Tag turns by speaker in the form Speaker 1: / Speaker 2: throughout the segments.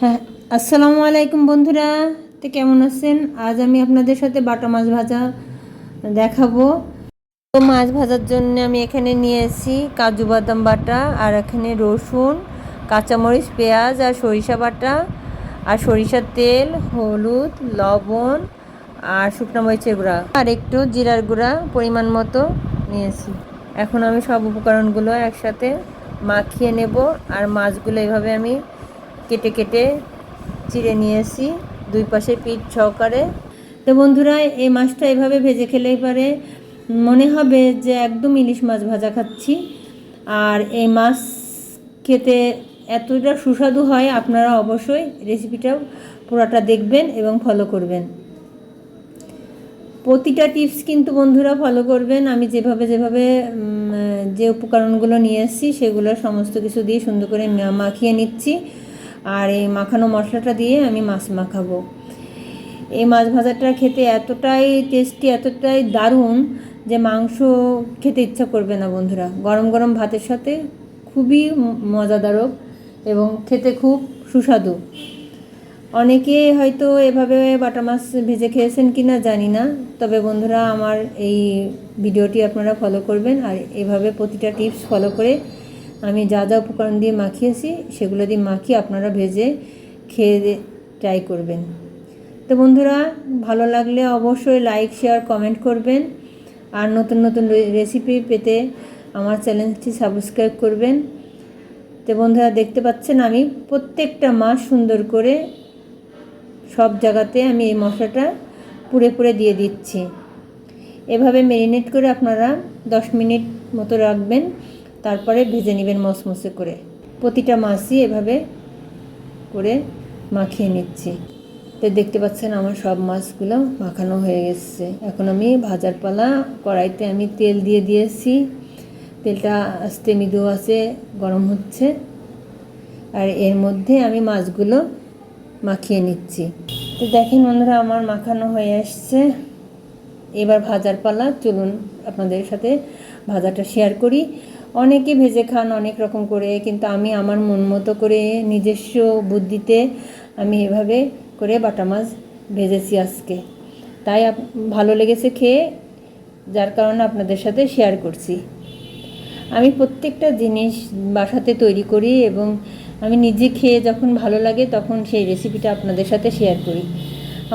Speaker 1: হ্যাঁ আসসালামু আলাইকুম বন্ধুরা। তো কেমন আছেন? আজ আমি আপনাদের সাথে বাটা মাছ ভাজা দেখাবো। তো মাছ ভাজার জন্য আমি এখানে নিয়ে এসেছি কাজু বাদাম বাটা, আর এখানে রসুন, কাঁচামরিচ, পেঁয়াজ, আর সরিষা বাটা, আর সরিষার তেল, হলুদ, লবণ, আর শুকনো মরিচের গুঁড়া, আর একটু জিরার গুঁড়া পরিমাণ মতো নিয়েছি। এখন আমি সব উপকরণগুলো একসাথে মাখিয়ে নেব, আর মাছগুলো এভাবে আমি কেটে কেটে চিড়ে নিয়েছি দুই পাশে পিঠ সহকারে তো বন্ধুরা, এই মাছটা এভাবে ভেজে খেলে পারে মনে হবে যে একদম ইলিশ মাছ ভাজা খাচ্ছি। আর এই মাছ খেতে এতটা সুস্বাদু হয়, আপনারা অবশ্যই রেসিপিটাও পুরাটা দেখবেন এবং ফলো করবেন। প্রতিটা টিপস কিন্তু বন্ধুরা ফলো করবেন। আমি যেভাবে যেভাবে যে উপকরণগুলো নিয়ে এসেছি, সেগুলো সমস্ত কিছু দিয়ে সুন্দর করে মাখিয়ে নিচ্ছি। আর এই মাখানো মশলাটা দিয়ে আমি মাছ মাখাবো। এই মাছ ভাজাটা খেতে এতটাই টেস্টি এতটাই দারুণ যে মাংস খেতে ইচ্ছা করবে না বন্ধুরা। গরম গরম ভাতের সাথে খুবই মজাদারক এবং খেতে খুব সুস্বাদু। অনেকে হয়তো এভাবে বাটা মাছ ভেজে খেয়েছেন কি না জানি না, তবে বন্ধুরা আমার এই ভিডিওটি আপনারা ফলো করবেন আর এভাবে প্রতিটা টিপস ফলো করে আমি যা যা উপকরণ দিয়ে মাখিয়েছি, সেগুলো দিয়ে মাখিয়ে আপনারা ভেজে খেয়ে ট্রাই করবেন। তো বন্ধুরা, ভালো লাগলে অবশ্যই লাইক শেয়ার কমেন্ট করবেন। আর নতুন নতুন রেসিপি পেতে আমার চ্যানেলটি সাবস্ক্রাইব করবেন। তো বন্ধুরা, দেখতে পাচ্ছেন আমি প্রত্যেকটা মাছ সুন্দর করে সব জায়গাতে আমি এই মশলাটা পুড়ে পুড়ে দিয়ে দিচ্ছি। এভাবে মেরিনেট করে আপনারা দশ মিনিট মতো রাখবেন। তারপরে ভেজে নেবেন মসমসে করে। প্রতিটা মাছই এভাবে করে মাখিয়ে নিচ্ছি। তো দেখতে পাচ্ছেন আমার সব মাছগুলো মাখানো হয়ে গেছে। এখন আমি ভাজার পালা কড়াইতে আমি তেল দিয়ে দিয়েছি। তেলটা আস্তে মৃদু আছে, গরম হচ্ছে। আর এর মধ্যে আমি মাছগুলো মাখিয়ে নিচ্ছি। তো দেখেন বন্ধুরা, আমার মাখানো হয়ে আসছে। এবার ভাজার পালা, চলুন আপনাদের সাথে ভাজাটা শেয়ার করি। অনেকে ভেজে খান, অনেক রকম করে, কিন্তু আমি আমার মন মতো করে, নিজস্ব বুদ্ধিতে আমি এভাবে করে বাটা মাছ ভেজেছি আজকে। তাই ভালো লেগেছে খেয়ে, যার কারণে আপনাদের সাথে শেয়ার করছি। আমি প্রত্যেকটা জিনিস বাসাতে তৈরি করি এবং আমি নিজে খেয়ে যখন ভালো লাগে তখন সেই রেসিপিটা আপনাদের সাথে শেয়ার করি।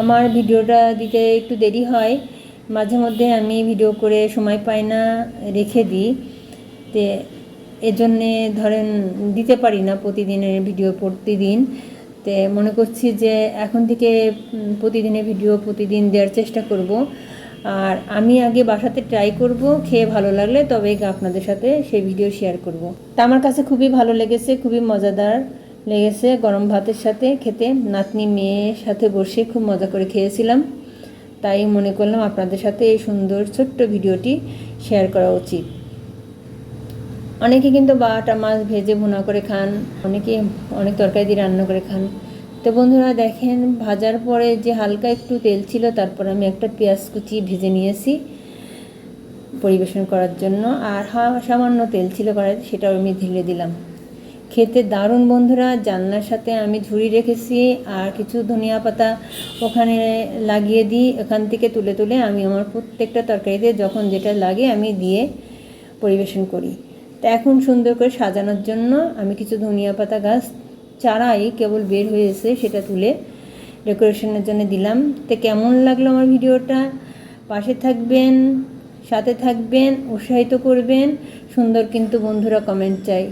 Speaker 1: আমার ভিডিওটা দিতে একটু দেরি হয়, মাঝে মধ্যে আমি ভিডিও করে সময় পাই না, রেখে দিই। তে এজন্যে ধরেন দিতে পারি না প্রতিদিনের ভিডিও প্রতিদিন। তে মনে করছি যে এখন থেকে প্রতিদিনের ভিডিও প্রতিদিন দেওয়ার চেষ্টা করব। আর আমি আগে বাসাতে ট্রাই করব, খেয়ে ভালো লাগলে তবে আপনাদের সাথে সেই ভিডিও শেয়ার করব। তা আমার কাছে খুবই ভালো লেগেছে, খুবই মজাদার লেগেছে গরম ভাতের সাথে খেতে। নাতনি মেয়ের সাথে বসে খুব মজা করে খেয়েছিলাম। তাই মনে করলাম আপনাদের সাথে এই সুন্দর ছোট্ট ভিডিওটি শেয়ার করা উচিত। অনেকে কিন্তু বাটা মাছ ভেজে ভুনা করে খান, অনেকে অনেক তরকারি দিয়ে রান্না করে খান। তো বন্ধুরা দেখেন, ভাজার পরে যে হালকা একটু তেল ছিল, তারপর আমি একটা পেঁয়াজ কুচি ভেজে নিয়েছি পরিবেশন করার জন্য। আর সামান্য তেল ছিল কড়াইতে, সেটাও আমি ঢেলে দিলাম। খেতে দারুণ বন্ধুরা, জানলার সাথে আমি ঝুড়ি রেখেছি, আর কিছু ধনিয়া পাতা ওখানে লাগিয়ে দিই, ওখান থেকে তুলে তুলে আমি আমার প্রত্যেকটা তরকারিতে যখন যেটা লাগে আমি দিয়ে পরিবেশন করি। তা এখন সুন্দর করে সাজানোর জন্য আমি কিছু ধনিয়া পাতা গাছ চারাই কেবল বের হয়েছে সেটা তুলে ডেকোরেশনের জন্য দিলাম। তো কেমন লাগল আমার ভিডিওটা? পাশে থাকবেন, সাথে থাকবেন, উৎসাহিত করবেন। সুন্দর কিন্তু বন্ধুরা কমেন্ট চাই।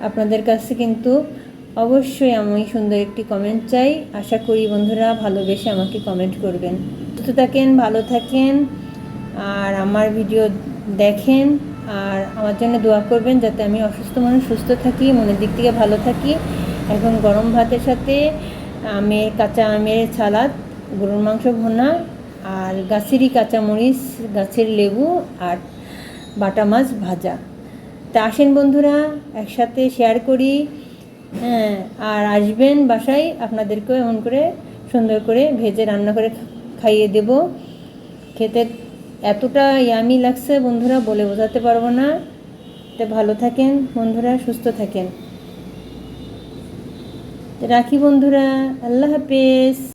Speaker 1: আপনাদের কাছে কিন্তু অবশ্যই আমি সুন্দর একটি কমেন্ট চাই। আশা করি বন্ধুরা ভালোবেসে আমাকে কমেন্ট করবেন। সুস্থ থাকেন, ভালো থাকেন। আর আমার ভিডিও দেখেন। আর আমার জন্য দোয়া করবেন যাতে আমি অসুস্থ মানুষ, সুস্থ থাকি, মনের দিক থেকে ভালো থাকি। এখন গরম ভাতের সাথে আমের কাঁচা আমের সালাদ, গরুর মাংস ভোনা, আর গাছেরই কাঁচামরিচ, গাছের লেবু আর বাটা মাছ ভাজা। তা আসেন বন্ধুরা, একসাথে শেয়ার করি। হ্যাঁ আর আসবেন বাসায়, আপনাদেরকেও এমন করে সুন্দর করে ভেজে রান্না করে খাইয়ে দেব। খেতে এতটা ইয়ামি লাগছে বন্ধুরা, বলে বোঝাতে পারব না। তো ভালো থাকেন বন্ধুরা, সুস্থ থাকেন। রাখি বন্ধুরা, আল্লাহ হাফেজ।